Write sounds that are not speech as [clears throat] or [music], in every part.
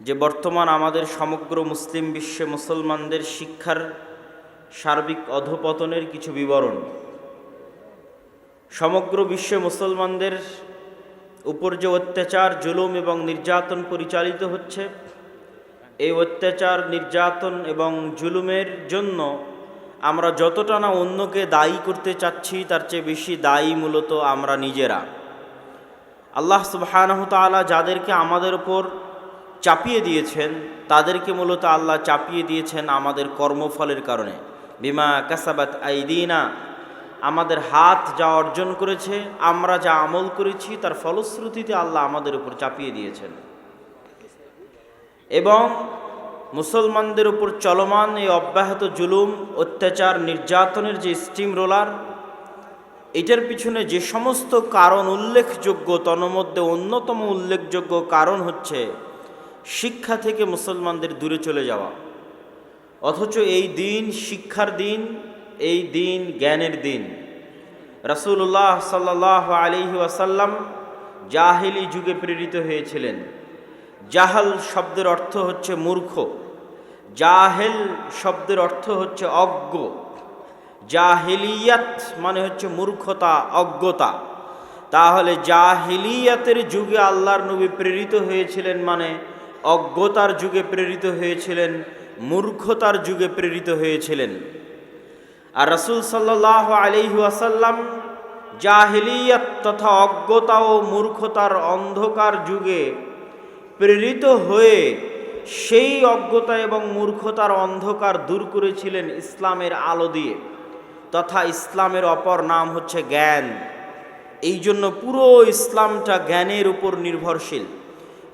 যে বর্তমান আমাদের সমগ্র মুসলিম বিশ্বে মুসলমানদের শিক্ষার সার্বিক অধপতনের কিছু বিবরণ। সমগ্র বিশ্বে মুসলমানদের উপর যে অত্যাচার, জুলুম এবং নির্যাতন পরিচালিত হচ্ছে, এই অত্যাচার, নির্যাতন এবং জুলুমের জন্য আমরা যতটা না অন্যকে দায়ী করতে চাচ্ছি, তার চেয়ে বেশি দায়ী মূলত আমরা নিজেরা। আল্লাহ সুবাহানহ তালা যাদেরকে আমাদের ওপর চাপিয়ে দিয়েছেন, তাদেরকে মূলত আল্লাহ চাপিয়ে দিয়েছেন আমাদের কর্মফলের কারণে। বিমা কাসাবাত আইদিনা, আমাদের হাত যা অর্জন করেছে, আমরা যা আমল করেছি, তার ফলশ্রুতিতে আল্লাহ আমাদের উপর চাপিয়ে দিয়েছেন। এবং মুসলমানদের উপর চলমান এই অব্যাহত জুলুম, অত্যাচার, নির্যাতনের যে স্টিম রোলার, এটার পিছনে যে সমস্ত কারণ উল্লেখযোগ্য, তন্মধ্যে অন্যতম উল্লেখযোগ্য কারণ হচ্ছে শিক্ষা থেকে মুসলমানদের দূরে চলে যাওয়া। অথচ এই দিন শিক্ষার দিন, এই দিন জ্ঞানের দিন। রসুল্লাহ সাল্লাহ আলিহি ওয়াসাল্লাম জাহিলি যুগে প্রেরিত হয়েছিলেন। জাহাল শব্দের অর্থ হচ্ছে মূর্খ। জাহেল শব্দের অর্থ হচ্ছে অজ্ঞ। জাহিলিয়াত মানে হচ্ছে মূর্খতা, অজ্ঞতা। তাহলে জাহিলিয়াতের যুগে আল্লাহর নবী প্রেরিত হয়েছিলেন মানে অজ্ঞতার যুগে প্রেরিত হয়েছিলেন, মূর্খতার যুগে প্রেরিত হয়েছিলেন। আর রসুল সাল্লাহ আলিহু আসাল্লাম জাহিলিয়াত তথা অজ্ঞতা ও মূর্খতার অন্ধকার যুগে প্রেরিত হয়ে সেই অজ্ঞতা এবং মূর্খতার অন্ধকার দূর করেছিলেন ইসলামের আলো দিয়ে। তথা ইসলামের অপর নাম হচ্ছে জ্ঞান। এই জন্য পুরো ইসলামটা জ্ঞানের উপর নির্ভরশীল।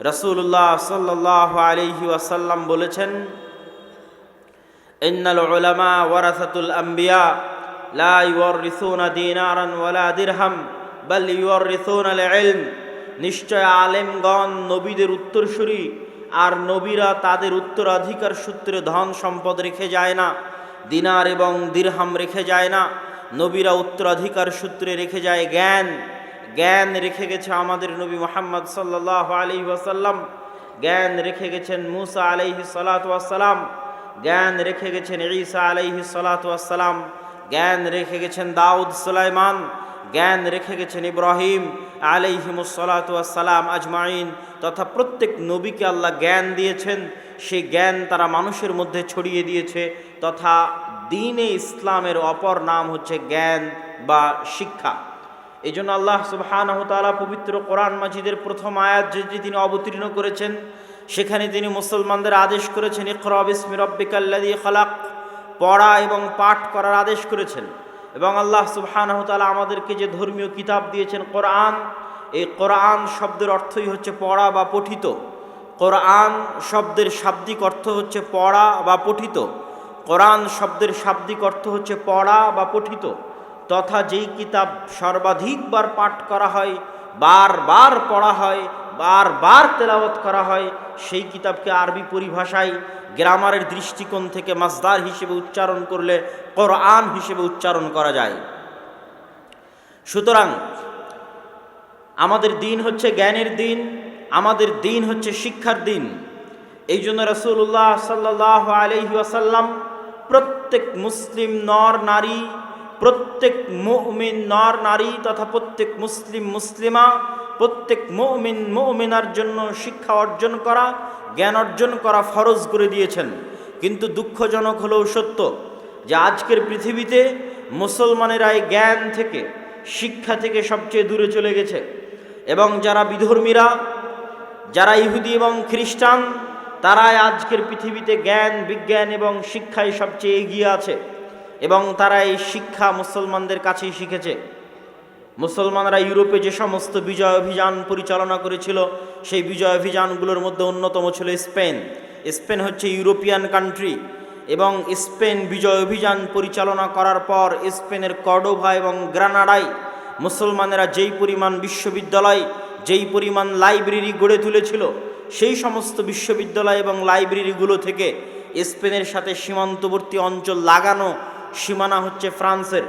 রসুল্লাহ সাল্লাহ আলহি আসাল্লাম বলেছেন, ইন্নাল উলামা ওয়ারাসাতুল আম্বিয়া, লা ইউরিসুনা দিনারান ওয়ালা দিরহাম, বাল ইউরিসুনা ইলম নিশ্চয় আলেমগণ নবীদের উত্তরসূরি, আর নবীরা তাদের উত্তরাধিকার সূত্রে ধন সম্পদ রেখে যায় না, দিনার এবং দিরহাম রেখে যায় না, নবীরা উত্তরাধিকার সূত্রে রেখে যায় জ্ঞান। জ্ঞান রেখে গেছে আমাদের নবী মোহাম্মদ সাল্লাহ আলি ওয়াসাল্লাম। জ্ঞান রেখে গেছেন মুসা আলাইহি সালাতাম জ্ঞান রেখে গেছেন ঈসা আলাইহি সালাতাম জ্ঞান রেখে গেছেন দাউদ সুলাইমান। জ্ঞান রেখে গেছেন ইব্রাহিম আলাইহিমসালাতাম আজমাইন। তথা প্রত্যেক নবীকে আল্লাহ জ্ঞান দিয়েছেন। সেই জ্ঞান তারা মানুষের মধ্যে ছড়িয়ে দিয়েছে। তথা দিনে ইসলামের অপর নাম হচ্ছে জ্ঞান বা শিক্ষা। এই জন্য আল্লাহ সুবাহানহতালা পবিত্র কোরআন মাজিদের প্রথম আয়াত যে তিনি অবতীর্ণ করেছেন, সেখানে তিনি মুসলমানদের আদেশ করেছেন ইকরব ইসমি পড়া এবং পাঠ করার আদেশ করেছেন। এবং আল্লাহ সুবহানহতালা আমাদেরকে যে ধর্মীয় কিতাব দিয়েছেন, কোরআন, এই কোরআন শব্দের অর্থই হচ্ছে পড়া বা পঠিত। কোরআন শব্দের শাব্দিক অর্থ হচ্ছে পড়া বা পঠিত। কোরআন শব্দের শাব্দিক অর্থ হচ্ছে পড়া বা পঠিত। তথা যেই কিতাব সর্বাধিকবার পাঠ করা হয়, বারবার পড়া হয়, বারবার তেলাওয়াত করা হয়, সেই কিতাবকে আরবি পরিভাষায় গ্রামারের দৃষ্টিকোণ থেকে মাসদার হিসেবে উচ্চারণ করলে কোরআন হিসেবে উচ্চারণ করা যায়। সুতরাং আমাদের দিন হচ্ছে জ্ঞানের দিন, আমাদের দিন হচ্ছে শিক্ষার দিন। এই জন্য রসুল্লাহ সাল্লাহ আলহি আসাল্লাম প্রত্যেক মুসলিম নর, নারী প্রত্যেক মুমিন নর, নারী তথা প্রত্যেক মুসলিম, মুসলিমা, প্রত্যেক মুমিন, মুমিনার জন্য শিক্ষা অর্জন করা, জ্ঞান অর্জন করা ফরজ করে দিয়েছেন। কিন্তু দুঃখজনক হলেও সত্য যে আজকের পৃথিবীতে মুসলমানেরা এই জ্ঞান থেকে, শিক্ষা থেকে সবচেয়ে দূরে চলে গেছে। এবং যারা বিধর্মীরা, যারা ইহুদি এবং খ্রিস্টান, তারাই আজকের পৃথিবীতে জ্ঞান, বিজ্ঞান এবং শিক্ষায় সবচেয়ে এগিয়ে আছে। এবং তারা এই শিক্ষা মুসলমানদের কাছেই শিখেছে। মুসলমানরা ইউরোপে যে সমস্ত বিজয় অভিযান পরিচালনা করেছিল, সেই বিজয় অভিযানগুলোর মধ্যে অন্যতম ছিল স্পেন। স্পেন হচ্ছে ইউরোপিয়ান কান্ট্রি এবং স্পেন বিজয় অভিযান পরিচালনা করার পর স্পেনের কর্ডোভা এবং গ্রানাডাই মুসলমানেরা যেই পরিমাণ বিশ্ববিদ্যালয়, যেই পরিমাণ লাইব্রেরি গড়ে তুলেছিল, সেই সমস্ত বিশ্ববিদ্যালয় এবং লাইব্রেরিগুলো থেকে স্পেনের সাথে সীমান্তবর্তী অঞ্চল লাগানো সীমানা হচ্ছে ফ্রান্সের।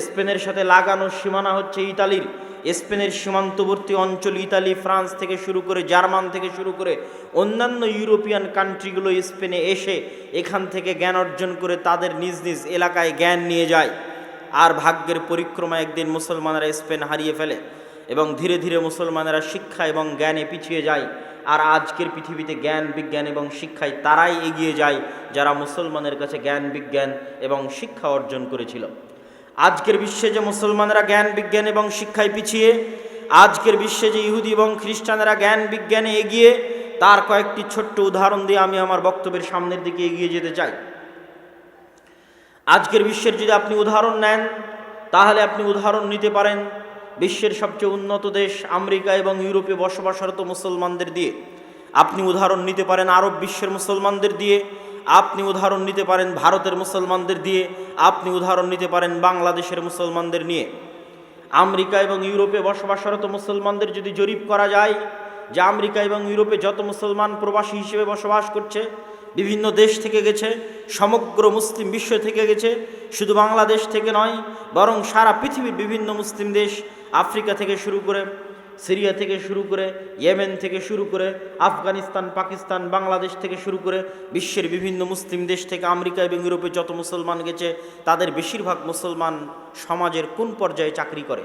স্পেনের সাথে লাগানো সীমানা হচ্ছে ইতালির। স্পেনের সীমান্তবর্তী অঞ্চল ইতালি, ফ্রান্স থেকে শুরু করে জার্মান থেকে শুরু করে অন্যান্য ইউরোপিয়ান কান্ট্রিগুলো স্পেনে এসে এখান থেকে জ্ঞান অর্জন করে তাদের নিজ নিজ এলাকায় জ্ঞান নিয়ে যায়। আর ভাগ্যের পরিক্রমা একদিন মুসলমানেরা স্পেন হারিয়ে ফেলে এবং ধীরে ধীরে মুসলমানেরা শিক্ষা এবং জ্ঞানে পিছিয়ে যায়। আর আজকের পৃথিবীতে জ্ঞান, বিজ্ঞান এবং শিক্ষায় তারাই এগিয়ে যায় যারা মুসলমানের কাছে জ্ঞান, বিজ্ঞান এবং শিক্ষা অর্জন করেছিল। আজকের বিশ্বে যে মুসলমানরা জ্ঞান, বিজ্ঞান এবং শিক্ষায় পিছিয়ে, আজকের বিশ্বে যে ইহুদি এবং খ্রিস্টানেরা জ্ঞান, বিজ্ঞানে এগিয়ে, তার কয়েকটি ছোট্ট উদাহরণ দিয়ে আমি আমার বক্তব্যের সামনের দিকে এগিয়ে যেতে চাই। আজকের বিশ্বের যদি আপনি উদাহরণ নেন, তাহলে আপনি উদাহরণ নিতে পারেন। বিশ্বের সবচেয়ে উন্নত দেশ আমেরিকা এবং ইউরোপে বসবাসরত মুসলমানদের দিয়ে। আপনি উদাহরণ নিতে পারেন আরব বিশ্বের মুসলমানদের দিয়ে, আপনি উদাহরণ নিতে পারেন ভারতের মুসলমানদের দিয়ে, আপনি উদাহরণ নিতে পারেন বাংলাদেশের মুসলমানদের নিয়ে। আমেরিকা এবং ইউরোপে বসবাসরত মুসলমানদের যদি জরিপ করা যায় যে আমেরিকা এবং ইউরোপে যত মুসলমান প্রবাসী হিসেবে বসবাস করছে, বিভিন্ন দেশ থেকে গেছে, সমগ্র মুসলিম বিশ্ব থেকে গেছে, শুধু বাংলাদেশ থেকে নয়, বরং সারা পৃথিবীর বিভিন্ন মুসলিম দেশ আফ্রিকা থেকে শুরু করে সিরিয়া থেকে শুরু করে ইয়েমেন থেকে শুরু করে আফগানিস্তান, পাকিস্তান, বাংলাদেশ থেকে শুরু করে বিশ্বের বিভিন্ন মুসলিম দেশ থেকে আমেরিকা এবং ইউরোপে যত মুসলমান গেছে, তাদের বেশিরভাগ মুসলমান সমাজের কোন পর্যায়ে চাকরি করে?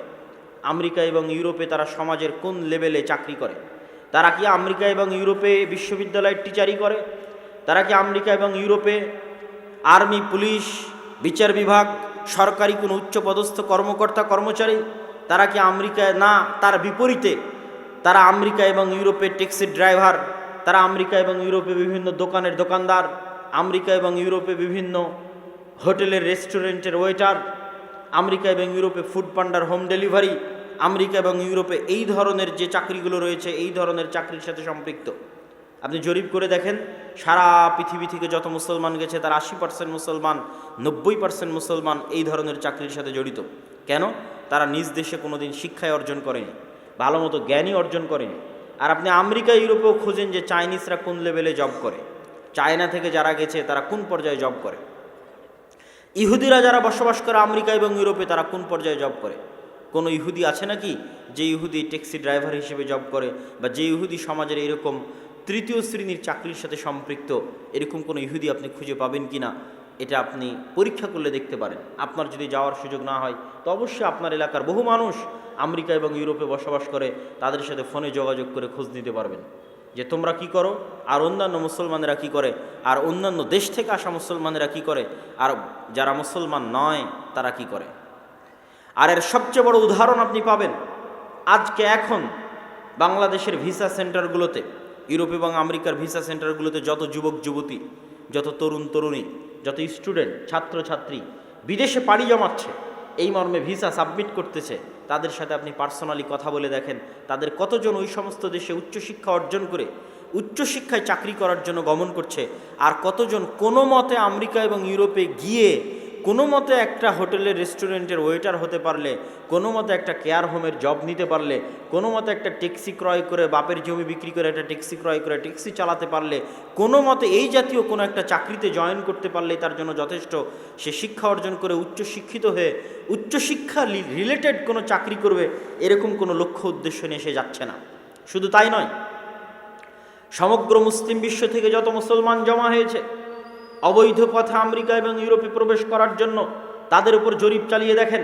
আমেরিকা এবং ইউরোপে তারা সমাজের কোন লেভেলে চাকরি করে? তারা কি আমেরিকা এবং ইউরোপে বিশ্ববিদ্যালয়ের টিচারই করে? তারা কি আমেরিকা এবং ইউরোপে আর্মি, পুলিশ, বিচার বিভাগ, সরকারি কোনো উচ্চপদস্থ কর্মকর্তা, কর্মচারী? তারা কি আমেরিকায় না, তার বিপরীতে। তারা আমেরিকা এবং ইউরোপে ট্যাক্সি ড্রাইভার, তারা আমেরিকা এবং ইউরোপে বিভিন্ন দোকানের দোকানদার, আমেরিকা এবং ইউরোপে বিভিন্ন হোটেলের, রেস্টুরেন্টের ওয়েটার, আমেরিকা এবং ইউরোপে ফুড পান্ডার হোম ডেলিভারি, আমেরিকা এবং ইউরোপে এই ধরনের যে চাকরিগুলো রয়েছে, এই ধরনের চাকরির সাথে সম্পৃক্ত। আপনি জরিপ করে দেখেন, সারা পৃথিবী থেকে যত মুসলমান গেছে, তার আশি পার্সেন্ট মুসলমান, নব্বই পার্সেন্ট মুসলমান এই ধরনের চাকরির সাথে জড়িত। কেন? তারা নিজ দেশে কোনোদিন শিক্ষায় অর্জন করেনি, ভালো মতো জ্ঞানই অর্জন করেনি। আর আপনি আমেরিকা, ইউরোপেও খোঁজেন যে চাইনিজরা কোন লেভেলে জব করে। চায়না থেকে যারা গেছে, তারা কোন পর্যায়ে জব করে? ইহুদিরা যারা বসবাস করে আমেরিকা এবং ইউরোপে, তারা কোন পর্যায়ে জব করে? কোনো ইহুদি আছে নাকি যে ইহুদি ট্যাক্সি ড্রাইভার হিসেবে জব করে বা যে ইহুদি সমাজের এরকম তৃতীয় শ্রেণির চাকরির সাথে সম্পৃক্ত? এরকম কোনো ইহুদি আপনি খুঁজে পাবেন কি না এটা আপনি পরীক্ষা করলে দেখতে পারেন। আপনার যদি যাওয়ার সুযোগ না হয়, তো অবশ্যই আপনার এলাকার বহু মানুষ আমেরিকা এবং ইউরোপে বসবাস করে, তাদের সাথে ফোনে যোগাযোগ করে খোঁজ নিতে পারবেন। যে তোমরা কি করো, আর অন্যান্য মুসলমানেরা কি করে, আর অন্যান্য দেশ থেকে আসা মুসলমানেরা কি করে, আর যারা মুসলমান নয়, তারা কি করে? আর এর সবচেয়ে বড় উদাহরণ আপনি পাবেন, আজকে এখন বাংলাদেশের ভিসা সেন্টারগুলোতে, ইউরোপ এবং আমেরিকার ভিসা সেন্টারগুলোতে যত যুবক যুবতী যত তরুণ তরুণী যত স্টুডেন্ট ছাত্রছাত্রী বিদেশে পাড়ি জমাচ্ছে, এই মর্মে ভিসা সাবমিট করতেছে, তাদের সাথে আপনি পার্সোনালি কথা বলে দেখেন, তাদের কতজন ওই সমস্ত দেশে উচ্চশিক্ষা অর্জন করে উচ্চশিক্ষায় চাকরি করার জন্য গমন করছে, আর কতজন কোনো মতে আমেরিকা এবং ইউরোপে গিয়ে কোনো মতে একটা হোটেলের রেস্টুরেন্টের ওয়েটার হতে পারলে, কোনো মতে একটা কেয়ার হোমের জব নিতে পারলে, কোনো মতে একটা ট্যাক্সি ক্রয় করে বাপের জমি বিক্রি করে একটা ট্যাক্সি ক্রয় করে ট্যাক্সি চালাতে পারলে, কোনো মতে এই জাতীয় কোনো একটা চাকরিতে জয়েন করতে পারলে তার জন্য যথেষ্ট। সে শিক্ষা অর্জন করে উচ্চশিক্ষিত হয়ে উচ্চশিক্ষা রিলেটেড কোনো চাকরি করবে, এরকম কোনো লক্ষ্য উদ্দেশ্য নিয়ে সে যাচ্ছে না। শুধু তাই নয়, সমগ্র মুসলিম বিশ্ব থেকে যত মুসলমান জমা হয়েছে অবৈধ পথে আমেরিকা এবং ইউরোপে প্রবেশ করার জন্য তাদের উপর জরিপ চালিয়ে দেখেন।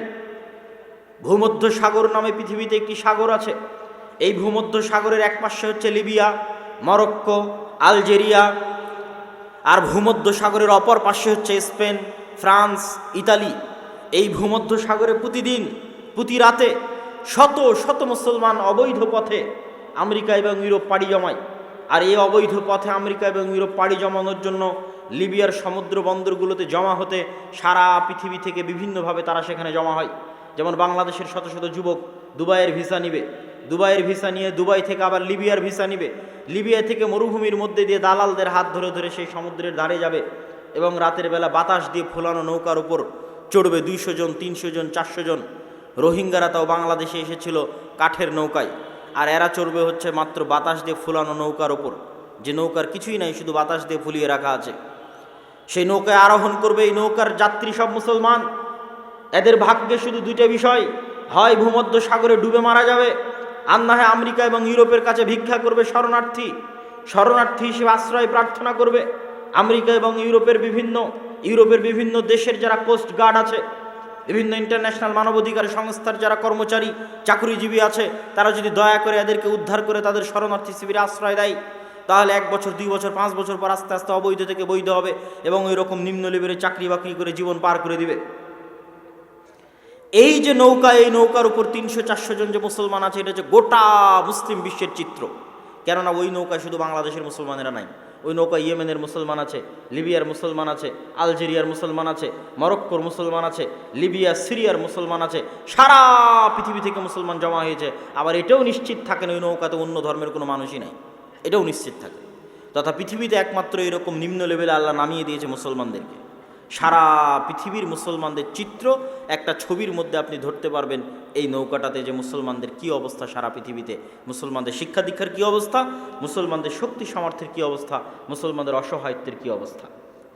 ভূমধ্য সাগর নামে পৃথিবীতে একটি সাগর আছে। এই ভূমধ্য সাগরের এক পাশে হচ্ছে লিবিয়া, মরক্কো, আলজেরিয়া আর ভূমধ্য সাগরের অপর পাশে হচ্ছে স্পেন, ফ্রান্স, ইতালি। এই ভূমধ্য সাগরে প্রতিদিন, প্রতি রাতে শত শত মুসলমান অবৈধ পথে আমেরিকা এবং ইউরোপ পাড়ি জমায়। আর এই অবৈধ পথে আমেরিকা এবং ইউরোপ পাড়ি জমানোর জন্য লিবিয়ার সমুদ্র বন্দরগুলোতে জমা হতে সারা পৃথিবী থেকে বিভিন্নভাবে তারা সেখানে জমা হয়। যেমন বাংলাদেশের শত শত যুবক দুবাইয়ের ভিসা নিবে। দুবাইয়ের ভিসা নিয়ে দুবাই থেকে আবার লিবিয়ার ভিসা নিবে। লিবিয়া থেকে মরুভূমির মধ্যে দিয়ে দালালদের হাত ধরে ধরে সেই সমুদ্রের ধারে যাবে এবং রাতের বেলা বাতাস দিয়ে ফোলানো নৌকার উপর চড়বে দুইশো জন, তিনশো জন, চারশো জন। রোহিঙ্গারা তাও বাংলাদেশে এসেছিল কাঠের নৌকায়। আর এরা চড়বে হচ্ছে মাত্র বাতাস দিয়ে ফুলানো নৌকার ওপর যে নৌকার কিছুই নাই, শুধু বাতাস দিয়ে ফুলিয়ে রাখা আছে। সেই নৌকায় আরোহণ করবে এই নৌকার যাত্রী সব মুসলমান। এদের ভাগ্যে শুধু দুইটা বিষয়, হয় ভূমধ্য সাগরে ডুবে মারা যাবে, আর না আমেরিকা এবং ইউরোপের কাছে ভিক্ষা করবে শরণার্থী। শরণার্থী হিসেবে আশ্রয় প্রার্থনা করবে। আমেরিকা এবং ইউরোপের বিভিন্ন ইউরোপের বিভিন্ন দেশের যারা কোস্ট গার্ড আছে, বিভিন্ন ইন্টারন্যাশনাল মানবাধিকার সংস্থার যারা কর্মচারী, চাকরিজীবী আছে, তারা যদি দয়া করে এদেরকে উদ্ধার করে তাদের শরণার্থী শিবিরে আশ্রয় দেয় তাহলে এক বছর, দুই বছর, পাঁচ বছর পর আস্তে আস্তে অবৈধ থেকে বৈধ হবে এবং ওই রকম নিম্ন লেভেলে চাকরি বাকরি করে জীবন পার করে দিবে। এই যে নৌকা, এই নৌকার উপর তিনশো, চারশো জন যে মুসলমান আছে, এটা হচ্ছে গোটা মুসলিম বিশ্বের চিত্র। কেননা ওই নৌকায় শুধু বাংলাদেশের মুসলমানেরা নাই, ওই নৌকা ইয়েমেনের মুসলমান আছে, লিবিয়ার মুসলমান আছে, আলজেরিয়ার মুসলমান আছে, মরক্কোর মুসলমান আছে, লিবিয়া, সিরিয়ার মুসলমান আছে, সারা পৃথিবী থেকে মুসলমান জমা হয়েছে। আবার এটাও নিশ্চিত থাকেন ওই নৌকাতে অন্য ধর্মের কোনো মানুষই নাই। এটাও নিশ্চিত থাকে। তথা পৃথিবীতে একমাত্র এরকম নিম্ন লেভেলে আল্লাহ নামিয়ে দিয়েছে মুসলমানদেরকে। সারা পৃথিবীর মুসলমানদের চিত্র একটা ছবির মধ্যে আপনি ধরতে পারবেন এই নৌকাটাতে যে মুসলমানদের কি অবস্থা সারা পৃথিবীতে। মুসলমানদের শিক্ষা দীক্ষার কী অবস্থা? মুসলমানদের শক্তি সামর্থ্যের কি অবস্থা? মুসলমানদের অসহায়ত্বের কি অবস্থা?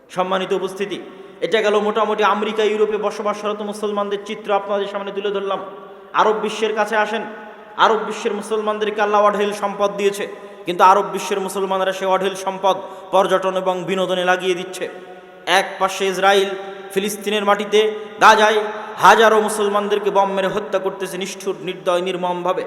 সম্মানিত উপস্থিতি, এটা গেল মোটামুটি আমেরিকা, ইউরোপে বসবাসরত মুসলমানদের চিত্র আপনাদের সামনে তুলে ধরলাম। আরব বিশ্বের কাছে আসেন। আরব বিশ্বের মুসলমানদেরকে আল্লাহ অঢেল সম্পদ দিয়েছে। কিন্তু আরব বিশ্বের মুসলমানরা সে অঢেল সম্পদ, পর্যটন এবং বিনোদনে লাগিয়ে দিচ্ছে। এক পাশে ইসরায়েল ফিলিস্তিনের মাটিতে গাজায় হাজারো মুসলমানদেরকে বম মেরে হত্যা করতেছে নিষ্ঠুর, নির্দয়, নির্মমভাবে।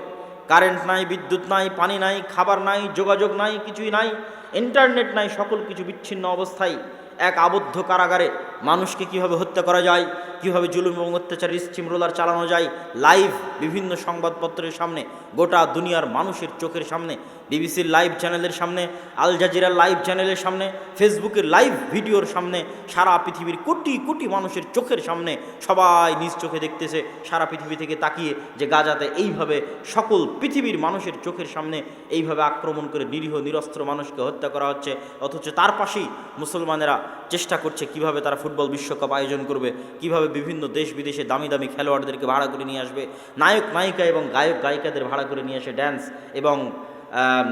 কারেন্ট নাই, বিদ্যুৎ নাই, পানি নাই, খাবার নাই, যোগাযোগ নাই, কিছুই নাই, ইন্টারনেট নাই, সকল কিছু বিচ্ছিন্ন অবস্থায় এক আবদ্ধ কারাগারে মানুষকে কীভাবে হত্যা করা যায়? কীভাবে জুলুম এবং অত্যাচার, স্টিম রোলার চালানো যায়? লাইভ বিভিন্ন সংবাদপত্রের সামনে, গোটা দুনিয়ার মানুষের চোখের সামনে, বিবিসির লাইভ চ্যানেলের সামনে, আল জাজিরার লাইভ চ্যানেলের সামনে, ফেসবুকের লাইভ ভিডিওর সামনে, সারা পৃথিবীর কোটি কোটি মানুষের চোখের সামনে সবাই নিজ চোখে দেখতেছে, সারা পৃথিবী থেকে তাকিয়ে যে গাজাতে এইভাবে সকল পৃথিবীর মানুষের চোখের সামনে এইভাবে আক্রমণ করে নিরীহ, নিরস্ত্র মানুষকে হত্যা করা হচ্ছে, অথচ তার পাশেই মুসলমানেরা চেষ্টা করছে কীভাবে তারা ফুটবল বিশ্বকাপ আয়োজন করবে, কীভাবে বিভিন্ন দেশ বিদেশে দামি দামি খেলোয়াড়দেরকে ভাড়া করে নিয়ে আসবে। নায়ক, নায়িকা এবং গায়ক, গায়িকাদের ভাড়া করে নিয়ে এসে ড্যান্স এবং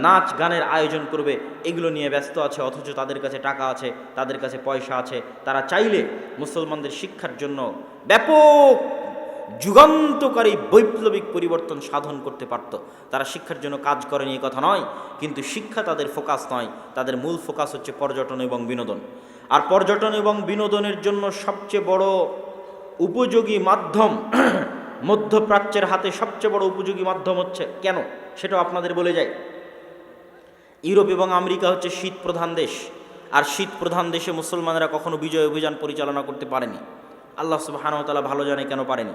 নাচ গানের আয়োজন করবে। এগুলো নিয়ে ব্যস্ত আছে, অথচ তাদের কাছে টাকা আছে, তাদের কাছে পয়সা আছে। তারা চাইলে মুসলমানদের শিক্ষার জন্য ব্যাপক যুগান্তকারী বৈপ্লবিক পরিবর্তন সাধন করতে পারত। তারা শিক্ষার জন্য কাজ করেনি কথা নয়, কিন্তু শিক্ষা তাদের ফোকাস নয়। তাদের মূল ফোকাস হচ্ছে পর্যটন এবং বিনোদন। আর পর্যটন এবং বিনোদনের জন্য সবচেয়ে বড় উপযোগী মাধ্যম [clears throat] মধ্যপ্রাচ্যের হাতে সবচেয়ে বড় উপযোগী মাধ্যম হচ্ছে কেন? সেটাও আপনাদের বলে যায় ইউরোপ এবং আমেরিকা হচ্ছে শীত প্রধান দেশ। আর শীত প্রধান দেশে মুসলমানেরা কখনো বিজয় অভিযান পরিচালনা করতে পারেনি। আল্লাহ সুবাহানতালা ভালো জানে কেন পারেনি।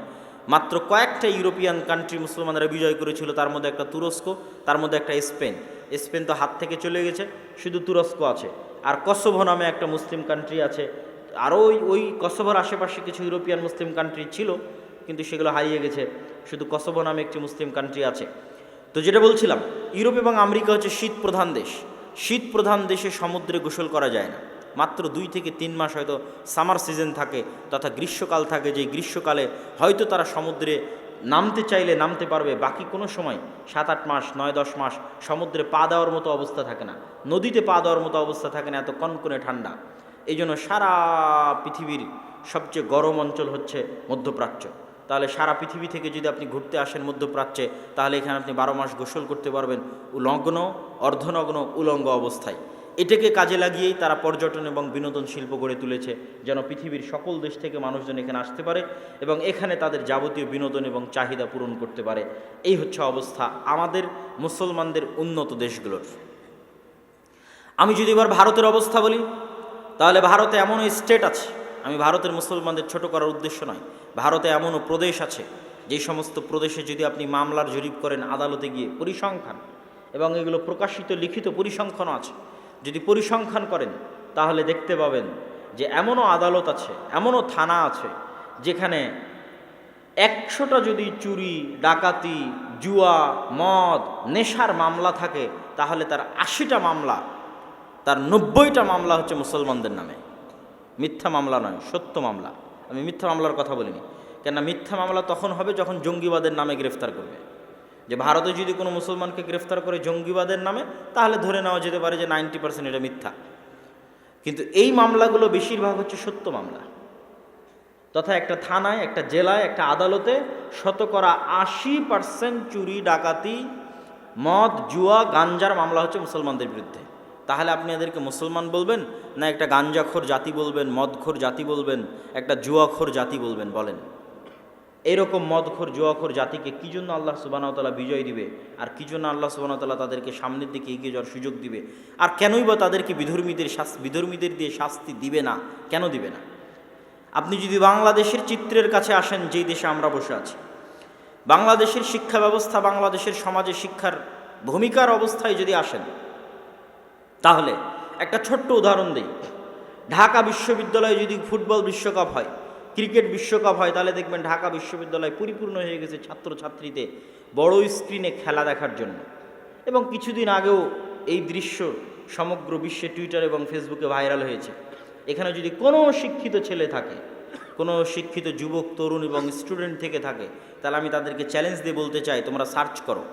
মাত্র কয়েকটা ইউরোপিয়ান কান্ট্রি মুসলমানেরা বিজয় করেছিল, তার মধ্যে একটা তুরস্ক, তার মধ্যে একটা স্পেন। স্পেন তো হাত থেকে চলে গেছে, শুধু তুরস্ক আছে। আর কসোভো নামে একটা মুসলিম কান্ট্রি আছে। আরও ওই ওই কসোভোর আশেপাশে কিছু ইউরোপিয়ান মুসলিম কান্ট্রি ছিল, কিন্তু সেগুলো হারিয়ে গেছে। শুধু কসোভো নামে একটি মুসলিম কান্ট্রি আছে। তো যেটা বলছিলাম, ইউরোপ এবং আমেরিকা হচ্ছে শীত প্রধান দেশ। শীত প্রধান দেশে সমুদ্রে গোসল করা যায় না। মাত্র দুই থেকে তিন মাস হয়তো সামার সিজন থাকে, তথা গ্রীষ্মকাল থাকে। যে গ্রীষ্মকালে হয়তো তারা সমুদ্রে নামতে চাইলে নামতে পারবে, বাকি কোনো সময় সাত আট মাস, নয় দশ মাস সমুদ্রে পা দেওয়ার মতো অবস্থা থাকে না। নদীতে পা দেওয়ার মতো অবস্থা থাকে না, এত কনকনে ঠান্ডা। এই জন্য সারা পৃথিবীর সবচেয়ে গরম অঞ্চল হচ্ছে মধ্যপ্রাচ্য। তাহলে সারা পৃথিবী থেকে যদি আপনি ঘুরতে আসেন মধ্যপ্রাচ্যে, তাহলে এখানে আপনি বারো মাস গোসল করতে পারবেন উলগ্ন, অর্ধনগ্ন, উলঙ্গ অবস্থায়। এটাকে কাজে লাগিয়েই তারা পর্যটন এবং বিনোদন শিল্প গড়ে তুলেছে, যেন পৃথিবীর সকল দেশ থেকে মানুষজন এখানে আসতে পারে এবং এখানে তাদের যাবতীয় বিনোদন এবং চাহিদা পূরণ করতে পারে। এই হচ্ছে অবস্থা আমাদের মুসলমানদের উন্নত দেশগুলোর। আমি যদি এবার ভারতের অবস্থা বলি, তাহলে ভারতে এমনও স্টেট আছে, আমি ভারতের মুসলমানদের ছোট করার উদ্দেশ্য নয়, ভারতে এমনও প্রদেশ আছে, যেই সমস্ত প্রদেশে যদি আপনি মামলার জরিপ করেন আদালতে গিয়ে পরিসংখ্যান, এবং এগুলো প্রকাশিত লিখিত পরিসংখ্যানও আছে যদি পরিসংখ্যান করেন, তাহলে দেখতে পাবেন যে এমনও আদালত আছে, এমনও থানা আছে, যেখানে একশোটা যদি চুরি, ডাকাতি, জুয়া, মদ, নেশার মামলা থাকে, তাহলে তার আশিটা মামলা, তার নব্বইটা মামলা হচ্ছে মুসলমানদের নামে। মিথ্যা মামলা নয়, সত্য মামলা। আমি মিথ্যা মামলার কথা বলিনি। কেননা মিথ্যা মামলা তখন হবে যখন জঙ্গিবাদের নামে গ্রেফতার করবে। যে ভারতে যদি কোনো মুসলমানকে গ্রেফতার করে জঙ্গিবাদের নামে, তাহলে ধরে নেওয়া যেতে পারে যে নাইনটি পার্সেন্ট এটা মিথ্যা। কিন্তু এই মামলাগুলো বেশিরভাগ হচ্ছে সত্য মামলা। তথা একটা থানায়, একটা জেলায়, একটা আদালতে শতকরা আশি পার্সেন্ট চুরি, ডাকাতি, মদ, জুয়া, গাঞ্জার মামলা হচ্ছে মুসলমানদের বিরুদ্ধে। তাহলে আপনি এদেরকে মুসলমান বলবেন না একটা গাঞ্জাখোর জাতি বলবেন, মদখোর জাতি বলবেন, একটা জুয়াখোর জাতি বলবেন, বলেন। এরকম মদখোর, জুয়াখোর জাতিকে কী জন্য আল্লাহ সুবাহতাল্লাহ বিজয় দিবে? আর কী জন্য আল্লাহ সুবাহতাল্লাহ তাদেরকে সামনের দিকে এগিয়ে যাওয়ার সুযোগ দিবে? আর কেনই বা তাদেরকে বিধর্মীদের বিধর্মীদের দিয়ে শাস্তি দিবে না? কেন দিবে না? আপনি যদি বাংলাদেশের চিত্রের কাছে আসেন, যেই দেশে আমরা বসে আছি, বাংলাদেশের শিক্ষা ব্যবস্থা, বাংলাদেশের সমাজে শিক্ষার ভূমিকার অবস্থায় যদি আসেন, তাহলে একটা ছোট্ট উদাহরণ দিই। ঢাকা বিশ্ববিদ্যালয়ে যদি ফুটবল বিশ্বকাপ হয় ক্রিকেট বিশ্বকাপ হয়, তাহলে দেখবেন ঢাকা বিশ্ববিদ্যালয় পরিপূর্ণ হয়ে গেছে ছাত্রছাত্রীতে বড় স্ক্রিনে খেলা দেখার জন্য। এবং কিছুদিন আগেও এই দৃশ্য সমগ্র বিশ্বে টুইটার এবং ফেসবুকে ভাইরাল হয়েছে। এখানে যদি কোনো শিক্ষিত ছেলে থাকে, কোনো শিক্ষিত যুবক, তরুণ এবং স্টুডেন্ট থেকে থাকে, তাহলে আমি তাদেরকে চ্যালেঞ্জ দিয়ে বলতে চাই, তোমরা সার্চ করো।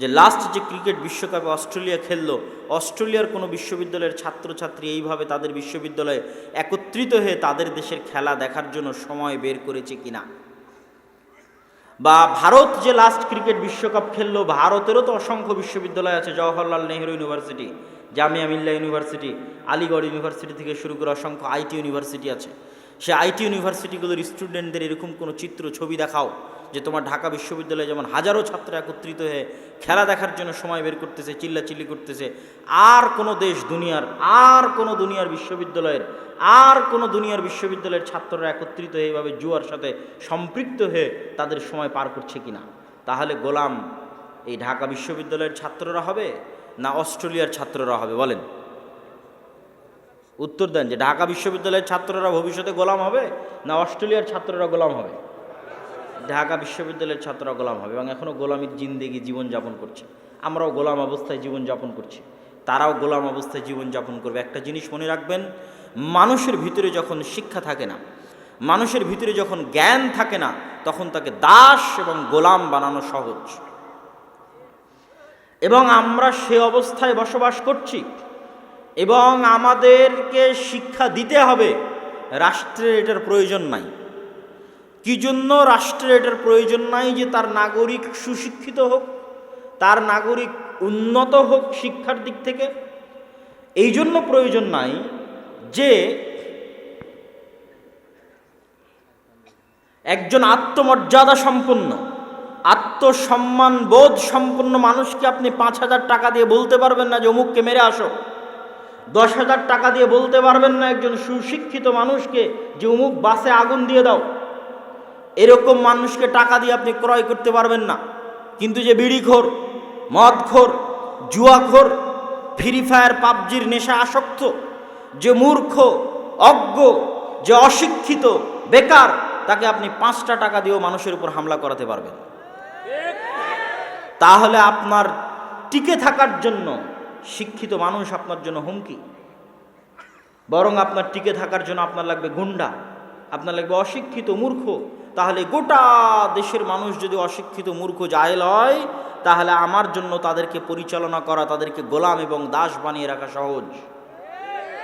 যে লাস্ট যে ক্রিকেট বিশ্বকাপে অস্ট্রেলিয়া খেললো, অস্ট্রেলিয়ার কোনো বিশ্ববিদ্যালয়ের ছাত্রছাত্রী এইভাবে তাদের বিশ্ববিদ্যালয়ে একত্রিত হয়ে তাদের দেশের খেলা দেখার জন্য সময় বের করেছে কিনা? বা ভারত যে লাস্ট ক্রিকেট বিশ্বকাপ খেললো, ভারতেরও তো অসংখ্য বিশ্ববিদ্যালয় আছে, জওহরলাল নেহরু ইউনিভার্সিটি জামিয়া মিল্লা ইউনিভার্সিটি আলিগড় ইউনিভার্সিটি থেকে শুরু করে অসংখ্য আইটি ইউনিভার্সিটি আছে। সে আইটি ইউনিভার্সিটিগুলোর স্টুডেন্টদের এরকম কোনো চিত্র, ছবি দেখাও। যে তোমার ঢাকা বিশ্ববিদ্যালয়ে যেমন হাজারো ছাত্র একত্রিত হয়ে খেলা দেখার জন্য সময় বের করতেছে, চিল্লাচিল্লি করতেছে, আর কোনো দেশ দুনিয়ার, আর কোনো দুনিয়ার বিশ্ববিদ্যালয়ের, আর কোনো দুনিয়ার বিশ্ববিদ্যালয়ের ছাত্ররা একত্রিত হয়ে এইভাবে জুয়ার সাথে সম্পৃক্ত হয়ে তাদের সময় পার করছে কিনা? তাহলে গোলাম, এই ঢাকা বিশ্ববিদ্যালয়ের ছাত্ররা হবে না অস্ট্রেলিয়ার ছাত্ররা হবে? বলেন। উত্তর দেন যে ঢাকা বিশ্ববিদ্যালয়ের ছাত্ররা ভবিষ্যতে গোলাম হবে না অস্ট্রেলিয়ার ছাত্ররা গোলাম হবে? ঢাকা বিশ্ববিদ্যালয়ের ছাত্ররা গোলাম হবে এবং এখনও গোলামির জিন্দেগি জীবনযাপন করছে। আমরাও গোলাম অবস্থায় জীবনযাপন করছি। তারাও গোলাম অবস্থায় জীবনযাপন করবে। একটা জিনিস মনে রাখবেন, মানুষের ভিতরে যখন শিক্ষা থাকে না, মানুষের ভিতরে যখন জ্ঞান থাকে না, তখন তাকে দাস এবং গোলাম বানানো সহজ। এবং আমরা সে অবস্থায় বসবাস করছি এবং আমাদেরকে শিক্ষা দিতে হবে, রাষ্ট্রের এটার প্রয়োজন নাই। কি জন্য রাষ্ট্রের এটার প্রয়োজন নাই যে তার নাগরিক সুশিক্ষিত হোক, তার নাগরিক উন্নত হোক শিক্ষার দিক থেকে? এই জন্য প্রয়োজন নাই যে একজন আত্মমর্যাদা সম্পন্ন, আত্মসম্মান বোধ সম্পন্ন মানুষকে আপনি পাঁচ হাজার টাকা দিয়ে বলতে পারবেন না যে, অমুককে মেরে আসো। দশ হাজার টাকা দিয়ে বলতে পারবেন না একজন সুশিক্ষিত মানুষকে যে, অমুক বাসে আগুন দিয়ে দাও। এরকম মানুষকে টাকা দিয়ে আপনি ক্রয় করতে পারবেন না। কিন্তু যে বিড়িখোর, মদখোর, জুয়াখোর ফ্রি ফায়ার পাবজির নেশা আসক্ত, যে মূর্খ, অজ্ঞ, যে অশিক্ষিত, বেকার, তাকে আপনি পাঁচটা টাকা দিয়েও মানুষের উপর হামলা করাতে পারবেন। তাহলে আপনার টিকে থাকার জন্য শিক্ষিত মানুষ আপনার জন্য হুমকি। বরং আপনার টিকে থাকার জন্য আপনার লাগবে গুন্ডা, আপনার লাগবে অশিক্ষিত, মূর্খ তাহলে গোটা দেশের মানুষ যদি অশিক্ষিত, মূর্খ, জাহেল হয়, তাহলে আমার জন্য তাদেরকে পরিচালনা করা, তাদেরকে গোলাম এবং দাস বানিয়ে রাখা সহজ।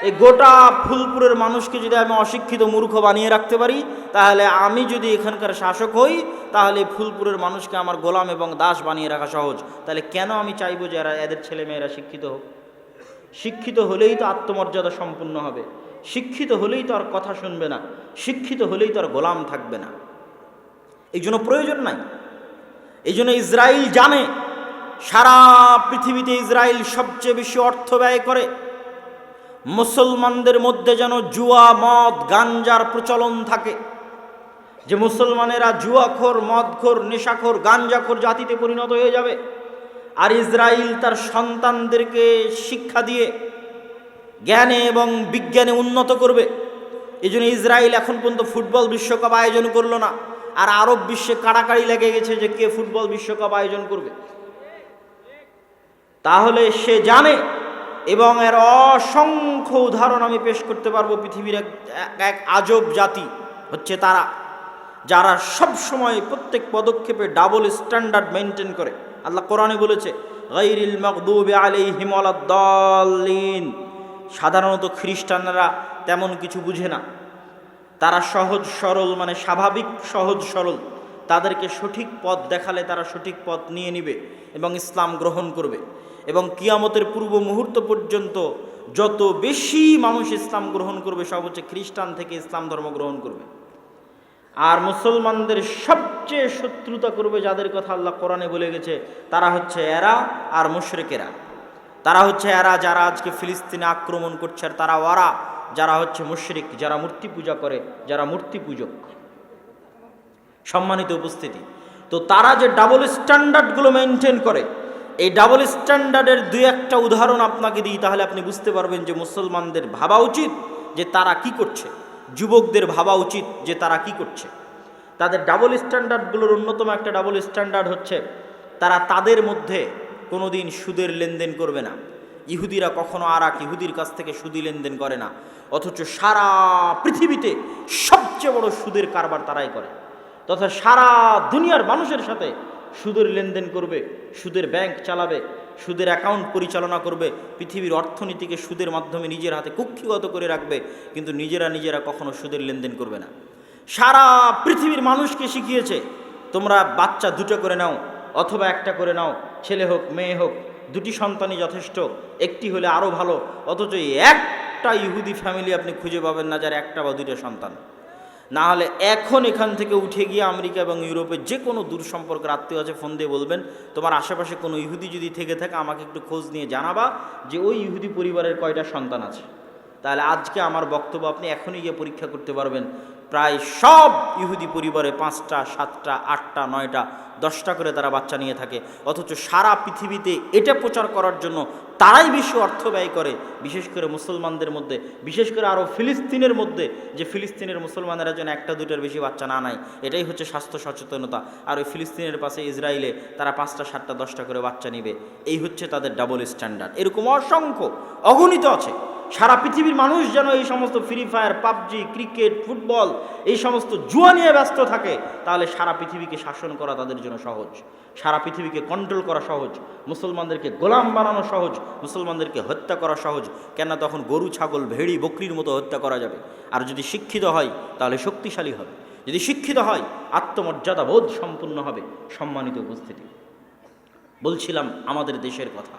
এই গোটা ফুলপুরের মানুষকে যদি আমি অশিক্ষিত, মূর্খ বানিয়ে রাখতে পারি, তাহলে আমি যদি এখানকার শাসক হই, তাহলে ফুলপুরের মানুষকে আমার গোলাম এবং দাস বানিয়ে রাখা সহজ। তাহলে কেন আমি চাইব যে এরা, এদের ছেলেমেয়েরা শিক্ষিত হোক? শিক্ষিত হলেই তো আত্মমর্যাদা সম্পূর্ণ হবে। শিক্ষিত হলেই তো আর কথা শুনবে না। শিক্ষিত হলেই তো আর গোলাম থাকবে না। এই জন্য প্রয়োজন নাই। এই জন্য ইসরায়েল জানে, সারা পৃথিবীতে ইসরায়েল সবচেয়ে বেশি অর্থ ব্যয় করে। মুসলমানদের মধ্যে যেন জুয়া, মদ, গাঞ্জার প্রচলন থাকে। যে মুসলমানেরা জুয়াখোর, মদখোর, নেশাখোর, গাঞ্জাখোর জাতিতে পরিণত হয়ে যাবে, আর ইসরায়েল তার সন্তানদেরকে শিক্ষা দিয়ে, জ্ঞানে এবং বিজ্ঞানে উন্নত করবে। এই জন্য ইসরায়েল এখন পর্যন্ত ফুটবল বিশ্বকাপ আয়োজন করল না। আর আরব বিশ্বে কাড়াকাড়ি লেগে গেছে যে কে ফুটবল বিশ্বকাপ আয়োজন করবে। তাহলে সে জানে এবং এর অসংখ্য উদাহরণ আমি পেশ করতে পারব পৃথিবীর এক এক আজব জাতি হচ্ছে তারা, যারা সব সময় প্রত্যেক পদক্ষেপে ডাবল স্ট্যান্ডার্ড মেনটেন করে। আল্লাহ কোরআনে বলেছে গাইরিল মকদুবে আলাদ্দাল্লিন সাধারণত খ্রিস্টানরা তেমন কিছু বুঝে না। তারা সহজ সরল মানে স্বাভাবিক সহজ সরল। তাদেরকে সঠিক পথ দেখালে তারা সঠিক পথ নিয়ে নিবে এবং ইসলাম গ্রহণ করবে। এবং কিয়ামতের পূর্ব মুহূর্ত পর্যন্ত যত বেশি মানুষ ইসলাম গ্রহণ করবে, সব হচ্ছে খ্রিস্টান থেকে ইসলাম ধর্ম গ্রহণ করবে। আর মুসলমানদের সবচেয়ে শত্রুতা করবে যাদের কথা আল্লাহ কোরআনে বলে গেছে, তারা হচ্ছে এরা আর মুশরেকেরা। তারা হচ্ছে এরা যারা আজকে ফিলিস্তিনে আক্রমণ করছে, আর তারা ওরা যারা হচ্ছে মুশরিক, যারা মূর্তি পূজা করে, যারা মূর্তি পূজক। সম্মানিত উপস্থিতি। তো তারা যে ডাবল স্ট্যান্ডার্ডগুলো মেনটেন করে, এই ডাবল স্ট্যান্ডার্ডের দুই একটা উদাহরণ আপনাকে দিই, তাহলে আপনি বুঝতে পারবেন যে মুসলমানদের ভাবা উচিত যে তারা কি করছে। যুবকদের ভাবা উচিত যে তারা কি করছে। তাদের ডাবল স্ট্যান্ডার্ডগুলোর অন্যতম একটা ডাবল স্ট্যান্ডার্ড হচ্ছে, তারা তাদের মধ্যে কোনো দিন সুদের লেনদেন করবে না। ইহুদিরা কখনো আর এক ইহুদির কাছ থেকে সুদি লেনদেন করে না। অথচ সারা পৃথিবীতে সবচেয়ে বড় সুদের কারবার তারাই করে। তথা সারা দুনিয়ার মানুষের সাথে সুদের লেনদেন করবে, সুদের ব্যাংক চালাবে, সুদের অ্যাকাউন্ট পরিচালনা করবে, পৃথিবীর অর্থনীতিকে সুদের মাধ্যমে নিজের হাতে কুক্ষিগত করে রাখবে, কিন্তু নিজেরা নিজেরা কখনো সুদের লেনদেন করবে না। সারা পৃথিবীর মানুষকে শিখিয়েছে? তোমরা বাচ্চা দুটো করে নাও, অথবা একটা করে নাও, ছেলে হোক, মেয়ে হোক, দুটি সন্তানই যথেষ্ট, একটি হলে আরও ভালো, অথচ এই একটা ইহুদি ফ্যামিলি আপনি খুঁজে পাবেন না যার একটা বা দুইটা সন্তান। না হলে এখন এখান থেকে উঠে গিয়ে আমেরিকা এবং ইউরোপে যে কোনো দূর সম্পর্কের আত্মীয় আছে, ফোন দিয়ে বলবেন, তোমার আশেপাশে কোনো ইহুদি যদি থেকে থাকে, আমাকে একটু খোঁজ নিয়ে জানাবা যে ওই ইহুদি পরিবারের কয়টা সন্তান আছে। তাহলে আজকে আমার বক্তব্য আপনি এখনই গিয়ে পরীক্ষা করতে পারবেন প্রায় সব ইহুদি পরিবারে পাঁচটা, সাতটা, আটটা, নয়টা, দশটা করে তারা বাচ্চা নিয়ে থাকে। অথচ সারা পৃথিবীতে এটা প্রচার করার জন্য তারাই বেশি অর্থ ব্যয় করে, বিশেষ করে মুসলমানদের মধ্যে, বিশেষ করে আরও ফিলিস্তিনের মধ্যে, যে ফিলিস্তিনের মুসলমানেরা যেন একটা, দুইটার বেশি বাচ্চা না নেয়। এটাই হচ্ছে স্বাস্থ্য সচেতনতা। আর ওই ফিলিস্তিনের পাশে ইসরায়েলে তারা পাঁচটা, সাতটা, দশটা করে বাচ্চা নিবে। এই হচ্ছে তাদের ডাবল স্ট্যান্ডার্ড এরকম অসংখ্য অগণিত আছে। সারা পৃথিবীর মানুষ যেন এই সমস্ত free fire PUBG, cricket, football, এই সমস্ত জুয়া নিয়ে ব্যস্ত থাকে, তাহলে সারা পৃথিবীকে শাসন করা তাদের জন্য সহজ। সারা পৃথিবীকে কন্ট্রোল করা সহজ। মুসলমানদেরকে গোলাম বানানো সহজ। মুসলমানদেরকে হত্যা করা সহজ। কেন তখন গরু, ছাগল, ভেড়ি, বকরির মতো হত্যা করা যাবে। আর যদি শিক্ষিত হয়, তাহলে শক্তিশালী হবে। যদি শিক্ষিত হয়, আত্মমর্যাদা বোধ সম্পূর্ণ হবে সম্মানিত উপস্থিতি। বলছিলাম আমাদের দেশের কথা।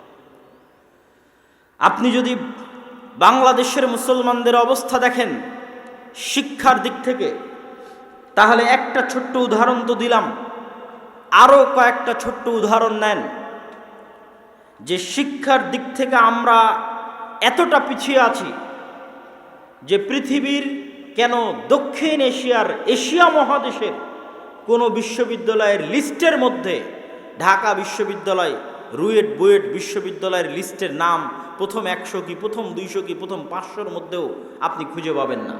আপনি যদি বাংলাদেশের মুসলমানদের অবস্থা দেখেন শিক্ষার দিক থেকে। তাহলে একটা ছোট্ট উদাহরণ তো দিলাম। আরও কয়েকটা ছোট্ট উদাহরণ নেন। যে শিক্ষার দিক থেকে আমরা এতটা পিছিয়ে আছি যে পৃথিবীর কেন দক্ষিণ এশিয়ার এশিয়া মহাদেশের কোনো বিশ্ববিদ্যালয়ের লিস্টের মধ্যে ঢাকা বিশ্ববিদ্যালয় রুয়েট বুয়েট বিশ্ববিদ্যালয়ের লিস্টের নাম প্রথম একশো কি, প্রথম দুইশো কি, প্রথম পাঁচশোর মধ্যেও আপনি খুঁজে পাবেন না।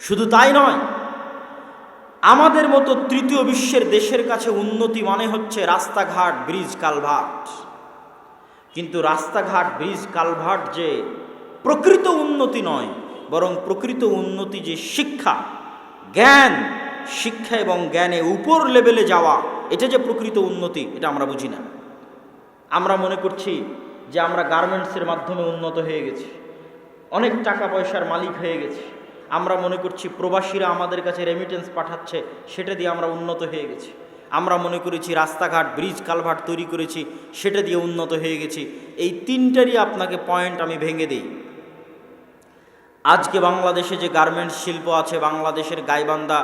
শুধু তাই নয়, আমাদের মতো তৃতীয় বিশ্বের দেশের কাছে উন্নতি মানে হচ্ছে রাস্তাঘাট ব্রিজ কালভার্ট। কিন্তু রাস্তাঘাট ব্রিজ কালভার্ট যে প্রকৃত উন্নতি নয়, বরং প্রকৃত উন্নতি যে শিক্ষা, জ্ঞান, শিক্ষা এবং জ্ঞানে উপর লেভেলে যাওয়া, এটা যে প্রকৃত উন্নতি, এটা আমরা বুঝি না। আমরা মনে করছি যে আমরা গার্মেন্টসের মাধ্যমে উন্নত হয়ে গেছি। অনেক টাকা পয়সার মালিক হয়ে গেছি। আমরা মনে করছি প্রবাসীরা আমাদের কাছে রেমিটেন্স পাঠাচ্ছে, সেটা দিয়ে আমরা উন্নত হয়ে গেছি। আমরা মনে করেছি রাস্তাঘাট ব্রিজ কালভার্ট তৈরি করেছি, সেটা দিয়ে উন্নত হয়ে গেছি। এই তিনটারই আপনাকে পয়েন্ট আমি ভেঙে দিই। আজকে বাংলাদেশে যে গার্মেন্টস শিল্প আছে, বাংলাদেশের গাইবান্ধা,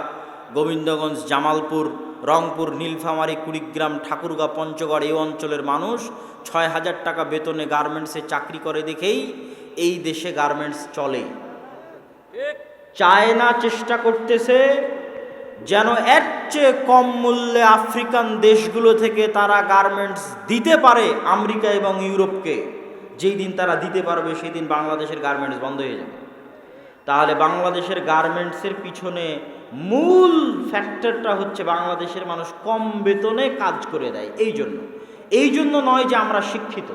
গোবিন্দগঞ্জ, জামালপুর রংপুর, নীলফামারী, কুড়িগ্রাম, ঠাকুরগাঁ, পঞ্চগড় এই অঞ্চলের মানুষ ছয় হাজার টাকা বেতনে গার্মেন্টসে চাকরি করে দেখেই এই দেশে গার্মেন্টস চলে। চায়না চেষ্টা করতেছে যেন এর চেয়ে কম মূল্যে আফ্রিকান দেশগুলো থেকে তারা গার্মেন্টস দিতে পারে আমেরিকা এবং ইউরোপকে। যেই দিন তারা দিতে পারবে, সেই দিন বাংলাদেশের গার্মেন্টস বন্ধ হয়ে যাবে। তাহলে বাংলাদেশের গার্মেন্টসের পিছনে মূল ফ্যাক্টরটা হচ্ছে বাংলাদেশের মানুষ কম বেতনে কাজ করে দেয় এই জন্য এই জন্য নয় যে আমরা শিক্ষিত।